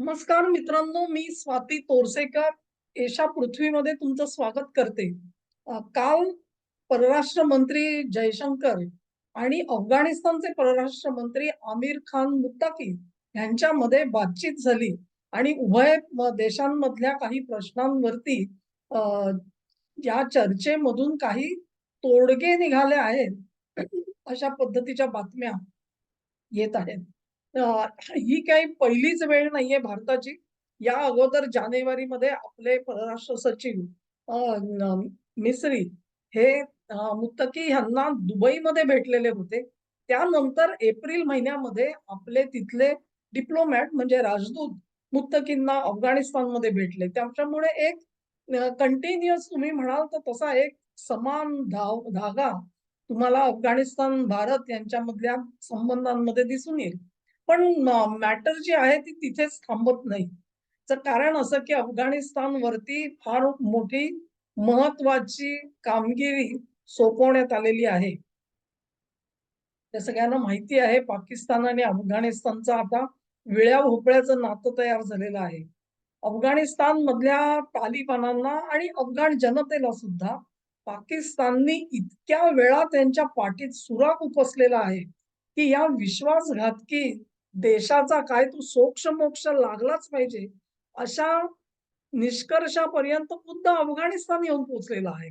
नमस्कार मित्रांनो मी स्वाती तोरसेकर. एशा पृथ्वीमध्ये तुमचं स्वागत करते. काल परराष्ट्र मंत्री जयशंकर आणि अफगाणिस्तानचे परराष्ट्र मंत्री आमिर खान मुत्ताकी यांच्यामध्ये बातचीत झाली आणि उभय देशांमधल्या काही प्रश्नांवरती या चर्चेमधून काही तोडगे निघाले आहेत अशा पद्धतीच्या बातम्या येत आहेत. ही काही पहिलीच वेळ नाहीये भारताची. या अगोदर जानेवारीमध्ये आपले परराष्ट्र सचिव मिसरी मिस्री हे मुत्तकी यांना दुबईमध्ये भेटलेले होते. त्यानंतर एप्रिल महिन्यामध्ये आपले तिथले डिप्लोमॅट म्हणजे राजदूत मुत्तकींना अफगाणिस्तानमध्ये भेटले. त्याच्यामुळे एक कंटिन्युअस तुम्ही म्हणाल तर तसा एक समान धाव धागा तुम्हाला अफगाणिस्तान भारत यांच्यामधल्या संबंधांमध्ये दिसून येईल. पण मॅटर जी आहे ती तिथेच थांबत नाही. कारण असं की अफगाणिस्तानवरती फार मोठी महत्वाची कामगिरी सोपवण्यात आलेली आहे. त्या सगळ्यांना माहिती आहे पाकिस्तान आणि अफगाणिस्तानचा आता विळ्या भोपळ्याचं नातं तयार झालेलं आहे. अफगाणिस्तान मधल्या तालिबानांना आणि अफगाण जनतेला सुद्धा पाकिस्ताननी इतक्या वेळा त्यांच्या पाठीत सुराख उपसलेला आहे की या विश्वासघातकी देशाचा काय तो सोक्ष मोक्ष लागलाच पाहिजे अशा निष्कर्षापर्यंत खुद्द अफगाणिस्तान येऊन पोचलेला आहे.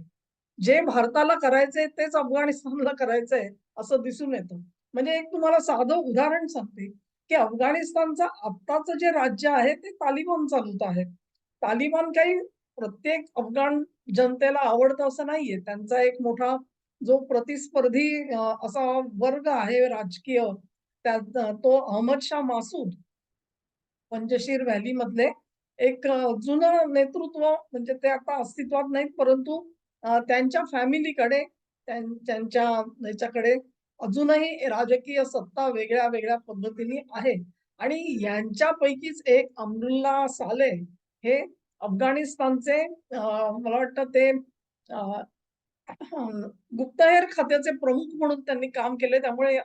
जे भारताला करायचंय तेच अफगाणिस्तानला करायचंय असं दिसून येतं. म्हणजे एक तुम्हाला साधं उदाहरण सांगते की अफगाणिस्तानचं आत्ताचं जे राज्य आहे ते तालिबान चालवत आहे. तालिबान काही प्रत्येक अफगाण जनतेला आवडतं असं नाहीये. त्यांचा एक मोठा जो प्रतिस्पर्धी असा वर्ग आहे राजकीय त्यात तो अहमद शाह मासूद पंजशीर व्हॅली मधले एक जुनं नेतृत्व म्हणजे ते आता अस्तित्वात नाहीत परंतु त्यांच्या फॅमिलीकडे त्यांच्या याच्याकडे अजूनही राजकीय सत्ता वेगळ्या वेगळ्या पद्धतीने आहे. आणि यांच्यापैकीच एक अमरुल्ला साले हे अफगाणिस्तानचे मला वाटतं ते गुप्तहेर खात्याचे प्रमुख म्हणून त्यांनी काम केले त्यामुळे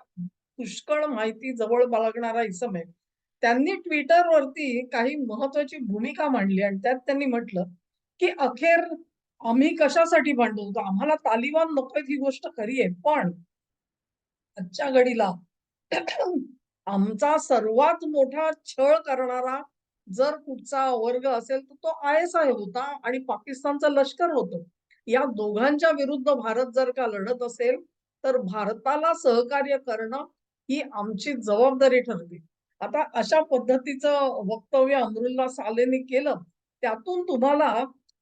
पुष्कळ माहिती जवळ बाळगणारा इसम आहे. त्यांनी ट्विटरवरती काही महत्वाची भूमिका मांडली आणि त्यात त्यांनी म्हटलं की अखेर आम्ही कशासाठी भांडू होतो? आम्हाला तालिबान नकोय ही गोष्ट खरी आहे पण आजच्या घडीला आमचा सर्वात मोठा छळ करणारा जर कुठचा वर्ग असेल तर तो आय एस आय होता आणि पाकिस्तानचं लष्कर होतं. या दोघांच्या विरुद्ध भारत जर का लढत असेल तर भारताला सहकार्य करणं ही आमची जबाबदारी ठरते आता अशा पद्धतीचं वक्तव्य अमरुल्ला सालेने केलं त्यातून तुम्हाला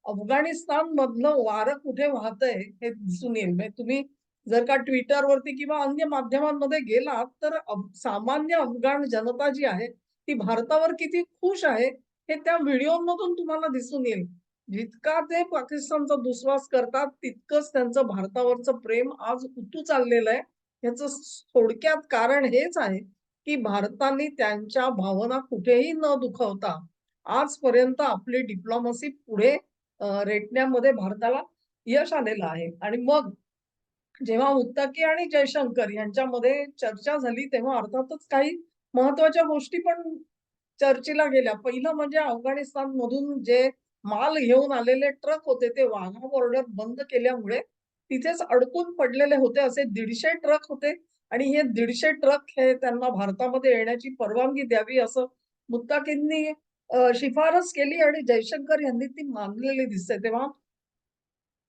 अफगाणिस्तान मधलं वारं कुठे वाहतंय हे दिसून येईल. म्हणजे तुम्ही जर का ट्विटरवरती किंवा अन्य माध्यमांमध्ये गेलात तर सामान्य अफगाण जनता जी आहे ती भारतावर किती खुश आहे हे त्या व्हिडिओमधून तुम्हाला दिसून येईल. जितका ते पाकिस्तानचा दुस्वास करतात तितकंच त्यांचं भारतावरचं प्रेम आज उतू चाललेलं आहे. याचं थोडक्यात कारण हेच आहे की भारताने त्यांच्या भावना कुठेही न दुखवता आजपर्यंत आपली डिप्लोमसी पुढे रेटण्यामध्ये भारताला यश आलेलं आहे. आणि मग जेव्हा मुत्ताकी आणि जयशंकर यांच्यामध्ये चर्चा झाली तेव्हा अर्थातच काही महत्त्वाच्या गोष्टी पण चर्चेला गेल्या. पहिलं म्हणजे अफगाणिस्तान मधून जे माल घेऊन आलेले ट्रक होते ते वाघा बॉर्डर बंद केल्यामुळे तिथेच अडकून पडलेले होते असे दीडशे ट्रक होते. आणि हे दीडशे ट्रक हे त्यांना भारतामध्ये येण्याची परवानगी द्यावी असं मुत्ताकींनी शिफारस केली आणि जयशंकर यांनी ती मानलेली दिसते. तेव्हा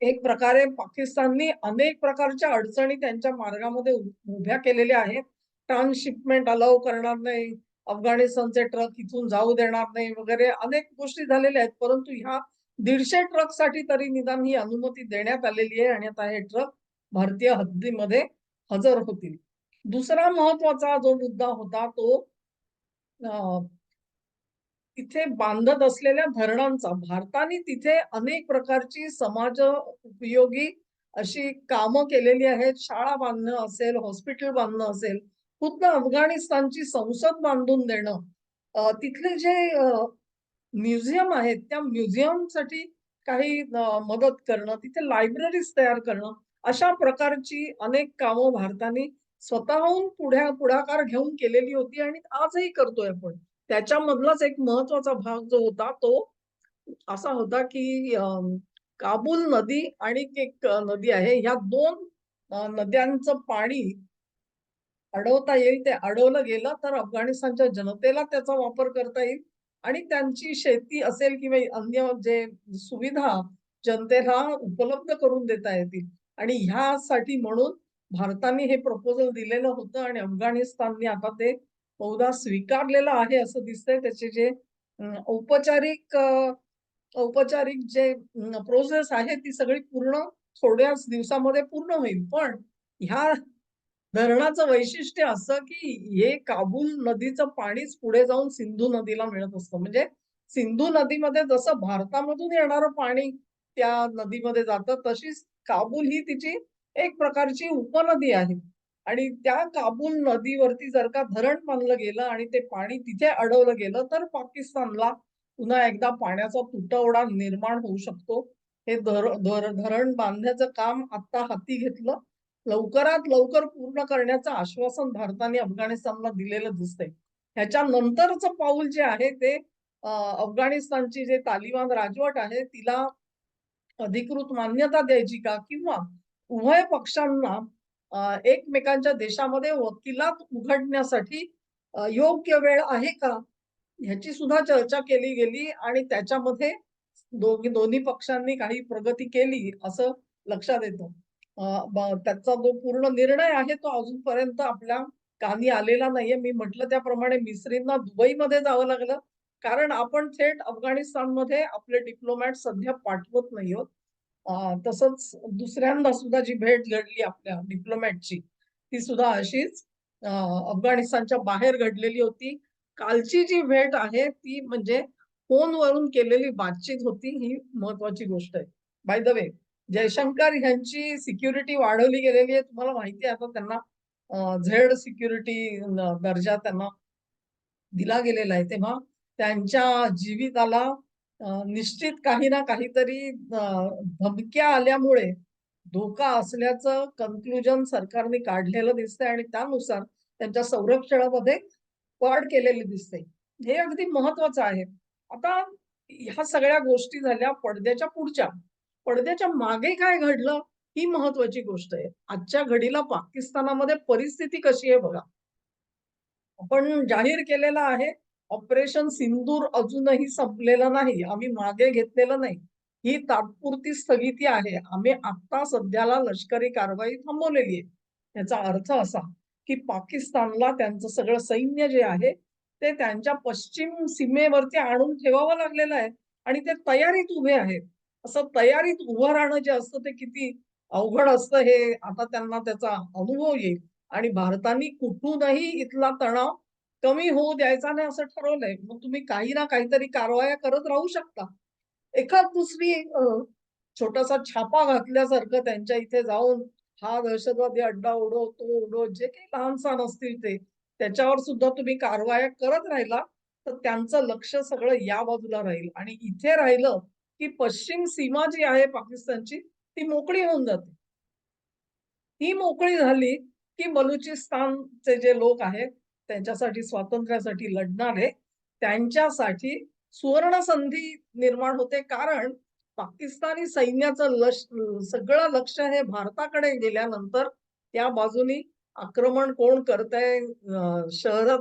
एक प्रकारे पाकिस्ताननी अनेक प्रकारच्या अडचणी त्यांच्या मार्गामध्ये उभ्या केलेल्या आहेत. ट्रान्सशिपमेंट अलाव करणार नाही. अफगाणिस्तानचे ट्रक इथून जाऊ देणार नाही वगैरे अनेक गोष्टी झालेल्या आहेत. परंतु ह्या दीडशे ट्रकसाठी तरी निदान ही अनुमती देण्यात आलेली आहे आणि आता हे ट्रक भारतीय हद्दीमध्ये हजर होतील. दुसरा महत्त्वाचा जो मुद्दा होता तो तिथे बांधत असलेल्या धरणांचा. भारताने तिथे अनेक प्रकारची समाज उपयोगी अशी कामं केलेली आहेत. शाळा बांधणं असेल हॉस्पिटल बांधणं असेल खुद्द अफगाणिस्तानची संसद बांधून देणं. तिथले जे म्युझियम आहेत. त्या म्युझियमसाठी काही मदत करणं तिथे लायब्ररीज तयार करणं अशा प्रकारची अनेक कामं भारताने स्वतःहून पुढ्या पुढाकार घेऊन केलेली होती आणि आजही करतोय आपण. त्याच्यामधलाच एक महत्त्वाचा भाग जो होता तो असा होता की काबूल नदी आणि एक नदी आहे. ह्या दोन नद्यांचं पाणी अडवता येईल ते अडवलं गेलं तर अफगाणिस्तानच्या जनतेला त्याचा वापर करता येईल. आणि त्यांची शेती असेल किंवा अन्य जे सुविधा जनतेला उपलब्ध करून देता येतील. आणि ह्यासाठी म्हणून भारताने हे प्रपोजल दिलेलं होतं आणि अफगाणिस्तानने आता ते बहुधा स्वीकारलेलं आहे असं दिसतंय. त्याचे जे औपचारिक औपचारिक जे प्रोसेस आहे ती सगळी पूर्ण थोड्याच दिवसामध्ये पूर्ण होईल. पण ह्या धरणाचं वैशिष्ट्य असं की हे काबूल नदीचं पाणीच पुढे जाऊन सिंधू नदीला मिळत असतं. म्हणजे सिंधू नदीमध्ये जसं भारतामधून येणारं पाणी त्या नदीमध्ये जातं तशीच काबूल ही तिची एक प्रकारची उपनदी आहे. आणि त्या काबूल नदीवरती जर का धरण बांधलं गेलं आणि ते पाणी तिथे अडवलं गेलं तर पाकिस्तानला पुन्हा एकदा पाण्याचा तुटवडा निर्माण होऊ शकतो. हे धर धर धरण बांधण्याचं काम आता हाती घेतलं. लवकरात लवकर पूर्ण करण्याचं आश्वासन भारताने अफगाणिस्तानला दिलेलं दिसतंय. ह्याच्या नंतरचं पाऊल जे आहे ते अफगाणिस्तानची जे तालिबान राजवट आहे तिला अधिकृत मान्यता द्यायची का? किंवा उभय पक्षांना एकमेकांच्या देशामध्ये वकिलात उघडण्यासाठी योग्य वेळ आहे का? ह्याची सुद्धा चर्चा केली गेली आणि त्याच्यामध्ये दोघी दोन्ही पक्षांनी काही प्रगती केली असं लक्षात येतं. त्याचा जो पूर्ण निर्णय आहे तो अजूनपर्यंत आपल्या कानी आलेला नाहीये. मी म्हटलं त्याप्रमाणे मिस्रींना दुबईमध्ये जावं लागलं. कारण आपण थेट अफगाणिस्तानमध्ये आपले डिप्लोमॅट सध्या पाठवत नाही आहोत. तसंच दुसऱ्यांदा सुद्धा जी भेट घडली आपल्या डिप्लोमॅटची ती सुद्धा अशीच अफगाणिस्तानच्या बाहेर घडलेली होती. कालची जी भेट आहे ती म्हणजे फोनवरून केलेली बातचीत होती ही महत्वाची गोष्ट आहे. बाय द वे जयशंकर यांची सिक्युरिटी वाढवली गेलेली आहे. तुम्हाला माहिती आहे आता त्यांना झेड सिक्युरिटी दर्जा त्यांना दिला गेलेला आहे. तेव्हा त्यांच्या जीविताला निश्चित काही ना काहीतरी धमक्या आल्यामुळे धोका असल्याचं कन्क्लुजन सरकारने काढलेलं दिसतंय आणि त्यानुसार त्यांच्या संरक्षणामध्ये वाढ केलेली दिसते. हे अगदी महत्वाचं आहे. आता ह्या सगळ्या गोष्टी झाल्या पडद्याच्या पुढच्या. पडद्याच्या मागे काय घडलं ही महत्वाची गोष्ट आहे. आजच्या घडीला पाकिस्तानामध्ये परिस्थिती कशी आहे बघा. आपण जाहीर केलेलं आहे ऑपरेशन सिंदूर अजूनही संपलेलं नाही आम्ही मागे घेतलेलं नाही. ही तात्पुरती स्थगिती आहे. आम्ही आता सध्याला लष्करी कारवाई थांबवलेली आहे. याचा अर्थ असा की पाकिस्तानला त्यांचं सगळं सैन्य जे आहे ते त्यांच्या पश्चिम सीमेवरती आणून ठेवावं लागलेलं आहे आणि ते तयारीत उभे आहेत. असं तयारीत उभं राहणं जे असतं ते किती अवघड असतं हे आता त्यांना त्याचा अनुभव येईल. आणि भारताने कुठूनही इथला तणाव कमी होऊ द्यायचा नाही असं ठरवलंय. मग तुम्ही काही ना काहीतरी कारवाया करत राहू शकता. एखाद दुसरी छोटासा छापा घातल्यासारखं त्यांच्या इथे जाऊन हा दहशतवादी अड्डा ओढो तो ओढो जे काही लहान सहान असतील ते त्याच्यावर सुद्धा तुम्ही कारवाया करत राहिला तर त्यांचं लक्ष सगळं या बाजूला राहील. आणि इथे राहिलं की पश्चिम सीमा जी आहे पाकिस्तानची ती मोकळी होऊन जाते. ही मोकळी झाली की बलुचिस्तानचे जे लोक आहेत त्यांच्यासाठी स्वातंत्र्यासाठी लढणारे त्यांच्यासाठी सुवर्ण संधी निर्माण होते. कारण पाकिस्तानी सैन्याचं लश सगळं लक्ष हे भारताकडे गेल्यानंतर त्या बाजूनी आक्रमण कोण करतंय अं,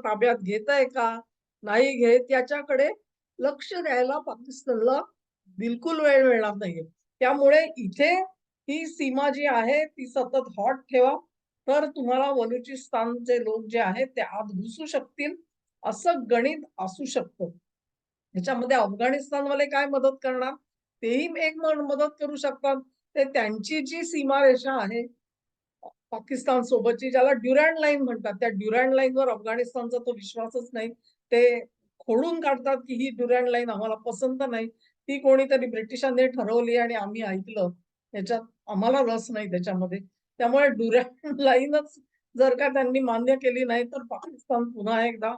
ताब्यात घेत आहे का? नाही घेत? याच्याकडे लक्ष द्यायला पाकिस्तानला बिलकुल वेळ मिळणार नाहीये. त्यामुळे इथे ही सीमा जी आहे ती सतत हॉट ठेवा. तर तुम्हाला बलुचिस्तानचे लोक जे आहेत ते आत घुसू शकतील. असं गणित असू शकतं. ह्याच्यामध्ये अफगाणिस्तानवाले काय मदत करणार? तेही एक मदत करू शकतात. ते त्यांची जी सीमारेषा आहे पाकिस्तान सोबतची ज्याला ड्युरँड लाईन म्हणतात त्या ड्युरँड लाईनवर अफगाणिस्तानचा तो विश्वासच नाही. ते खोडून काढतात की ही ड्युरँड लाईन आम्हाला पसंत नाही. ती कोणीतरी ब्रिटिशांनी ठरवली आणि आम्ही ऐकलं. याच्यात आम्हाला रस नाही त्याच्यामध्ये. त्यामुळे डुरॅन लाईनच जर का त्यांनी मान्य केली नाही तर पाकिस्तान पुन्हा एकदा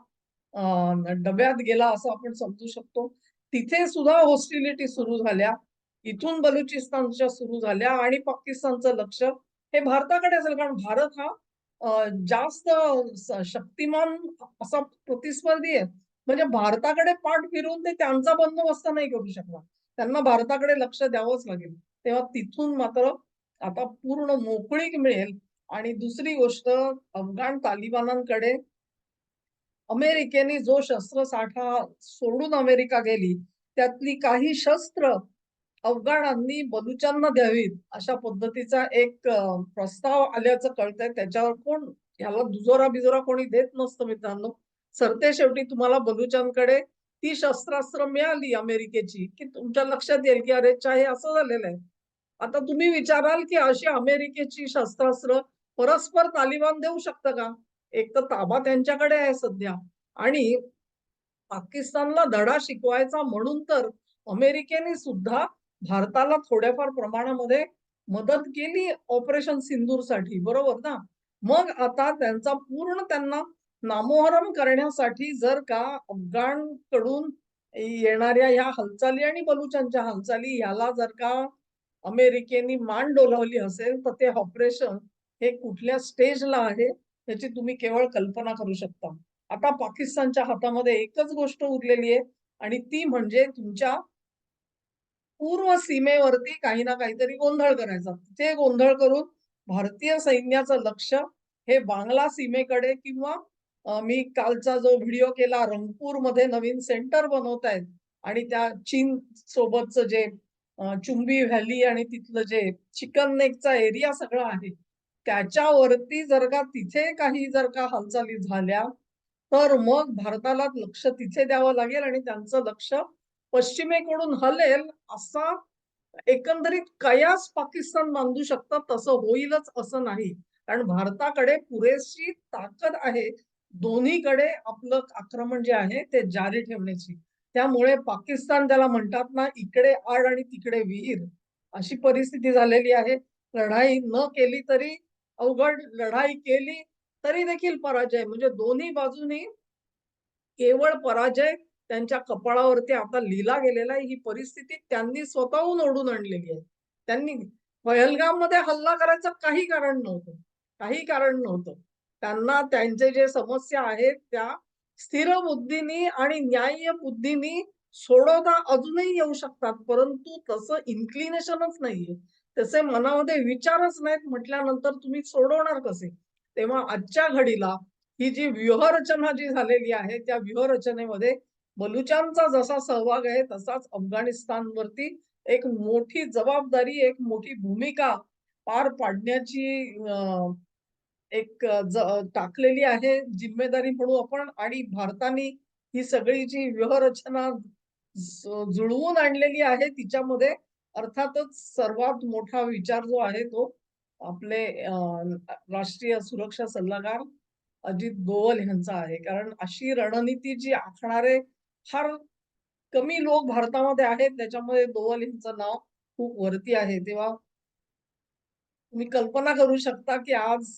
डब्यात गेला असं आपण समजू शकतो. तिथे सुद्धा हॉस्टिलिटी सुरू झाल्या. इथून बलुचिस्तानच्या सुरू झाल्या आणि पाकिस्तानचं लक्ष हे भारताकडे असेल. कारण भारत हा जास्त शक्तिमान असा प्रतिस्पर्धी आहे. म्हणजे भारताकडे पाठ फिरून ते त्यांचा बंदोबस्त नाही करू शकणार त्यांना भारताकडे लक्ष द्यावंच लागेल. तेव्हा तिथून मात्र आता पूर्ण मोकळीक मिळेल. आणि दुसरी गोष्ट अफगाण तालिबानांकडे अमेरिकेने जो शस्त्रसाठा सोडून अमेरिका गेली त्यातली काही शस्त्र अफगाणांनी बलुचांना द्यावीत अशा पद्धतीचा एक प्रस्ताव आल्याचं कळतंय. त्याच्यावर कोण याला दुजोरा बिजोरा कोणी देत नसतं मित्रांनो. सरते शेवटी तुम्हाला बलुचांकडे ती शस्त्रास्त्र मिळाली अमेरिकेची की तुमच्या लक्षात येईल की अरे हे असं झालेलं आहे. आता तुम्ही विचाराल की अशी अमेरिकेची शस्त्रास्त्र परस्पर तालिबान देऊ शकतं का? एक तर ताबा त्यांच्याकडे आहे सध्या. आणि पाकिस्तानला धडा शिकवायचा म्हणून तर अमेरिकेने सुद्धा भारताला थोड्याफार प्रमाणामध्ये मदत केली ऑपरेशन सिंदूरसाठी. बरोबर ना? मग आता त्यांचा पूर्ण त्यांना नामोहरम करण्यासाठी जर का अफगाणकडून येणाऱ्या या हालचाली आणि बलुचांच्या हालचाली याला जर का अमेरिकेने मान डोलावली असेल तर ते ऑपरेशन हे कुठल्या स्टेजला आहे याची तुम्ही केवळ कल्पना करू शकता. आता पाकिस्तानच्या हातामध्ये एकच गोष्ट उरलेली आहे आणि ती म्हणजे तुमच्या पूर्व सीमेवरती काही ना काहीतरी गोंधळ करायचा. ते गोंधळ करून भारतीय सैन्याचं लक्ष हे बांगला सीमेकडे किंवा मी कालचा जो व्हिडिओ केला रंगपूरमध्ये नवीन सेंटर बनवत आहेत आणि त्या चीन सोबतच जे चुंबी व्हॅली आणि तिथलं जे चिकन नेकचा एरिया सगळं आहे त्याच्यावरती जर का तिथे काही जर का हालचाली झाल्या तर मग भारताला लक्ष तिथे द्यावं लागेल आणि त्यांचं लक्ष पश्चिमेकडून हलेल असा एकंदरीत कयास पाकिस्तान बांधू शकतात तसं होईलच असं नाही. कारण भारताकडे पुरेशी ताकद आहे दोन्हीकडे आपलं आक्रमण जे आहे ते जारी ठेवण्याची. त्यामुळे पाकिस्तान त्याला म्हणतात ना इकडे आड आणि तिकडे विहीर अशी परिस्थिती झालेली आहे. लढाई न केली तरी अवघड लढाई केली तरी देखील पराजय. म्हणजे दोन्ही बाजूनी केवळ पराजय त्यांच्या कपाळावरती आता लिहिला गेलेला आहे. ही परिस्थिती त्यांनी स्वतःहून ओढून आणलेली आहे. त्यांनी पहलगाममध्ये हल्ला करायचं काही कारण नव्हतं. काही कारण नव्हतं. त्यांना त्यांचे जे समस्या आहेत त्या स्थिर बुद्धीनी आणि न्याय्य बुद्धीनी सोडवता अजूनही येऊ शकतात. परंतु तसं इन्क्लिनेशनच नाहीये. तसे मनामध्ये विचारच नाहीत. म्हटल्यानंतर तुम्ही सोडवणार कसे? तेव्हा आजच्या घडीला ही जी व्यूहरचना जी झालेली आहे त्या व्यूहरचनेमध्ये बलुचांचा जसा सहभाग आहे तसाच अफगाणिस्तानवरती एक मोठी जबाबदारी एक मोठी भूमिका पार पाडण्याची एक टाकलेली आहे जिम्मेदारी म्हणू आपण आणि भारताने ही सगळी जी व्यूहरचना जुळवून आणलेली आहे तिच्यामध्ये अर्थातच सर्वात मोठा विचार जो आहे तो आपले राष्ट्रीय सुरक्षा सल्लागार अजित दोवल यांचा आहे. कारण अशी रणनीती जी आखणारे फार कमी लोक भारतामध्ये आहेत त्याच्यामध्ये दोवल यांचं नाव खूप वरती आहे. तेव्हा तुम्ही कल्पना करू शकता की आज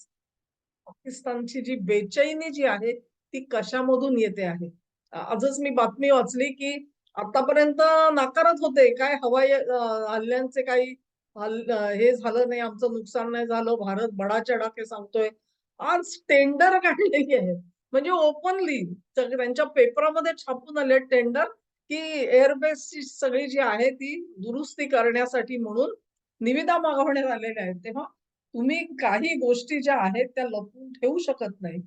पाकिस्तानची जी बेचैनी जी आहे ती कशामधून येते आहे? आजच मी बातमी वाचली की आतापर्यंत नाकारत होते. काय हवाई हल्ल्यांचे काही हे झालं नाही आमचं नुकसान नाही झालं भारत बडाच्या डाके सांगतोय. आज टेंडर काढलेली आहे. म्हणजे ओपनली त्यांच्या पेपरामध्ये छापून आले टेंडर की एअरबेसची सगळी जी आहे ती दुरुस्ती करण्यासाठी म्हणून निविदा मागवण्यात आलेल्या आहेत. तेव्हा तुम्ही काही गोष्टी ज्या आहेत त्या लपवून ठेवू शकत नाही.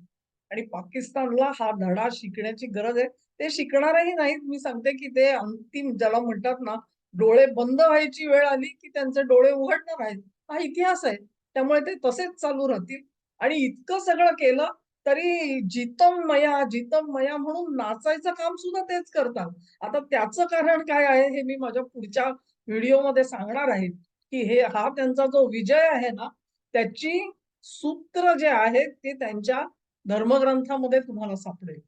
आणि पाकिस्तानला हा धडा शिकण्याची गरज आहे. ते शिकणारही नाहीत. मी सांगते की ते अंतिम ज्याला म्हणतात ना डोळे बंद व्हायची वेळ आली की त्यांचे डोळे उघडणार आहेत. हा इतिहास आहे. त्यामुळे ते तसेच चालू राहतील. आणि इतकं सगळं केलं तरी जितम मया जितम मया म्हणून नाचायचं काम सुद्धा तेच करतात. आता त्याचं कारण काय आहे हे मी माझ्या पुढच्या व्हिडिओमध्ये सांगणार आहे. की हे हा त्यांचा जो विजय आहे ना त्याची सूत्र जे आहेत ते त्यांच्या धर्मग्रंथामध्ये तुम्हाला सापडेल.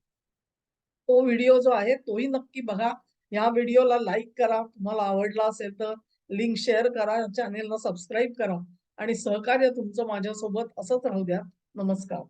तो व्हिडिओ जो आहे तोही नक्की बघा. या व्हिडिओला लाईक करा. तुम्हाला आवडला असेल तर लिंक शेअर करा. चॅनेलला सबस्क्राईब करा. आणि सहकार्य तुमचं माझ्यासोबत असंच राहू द्या. नमस्कार.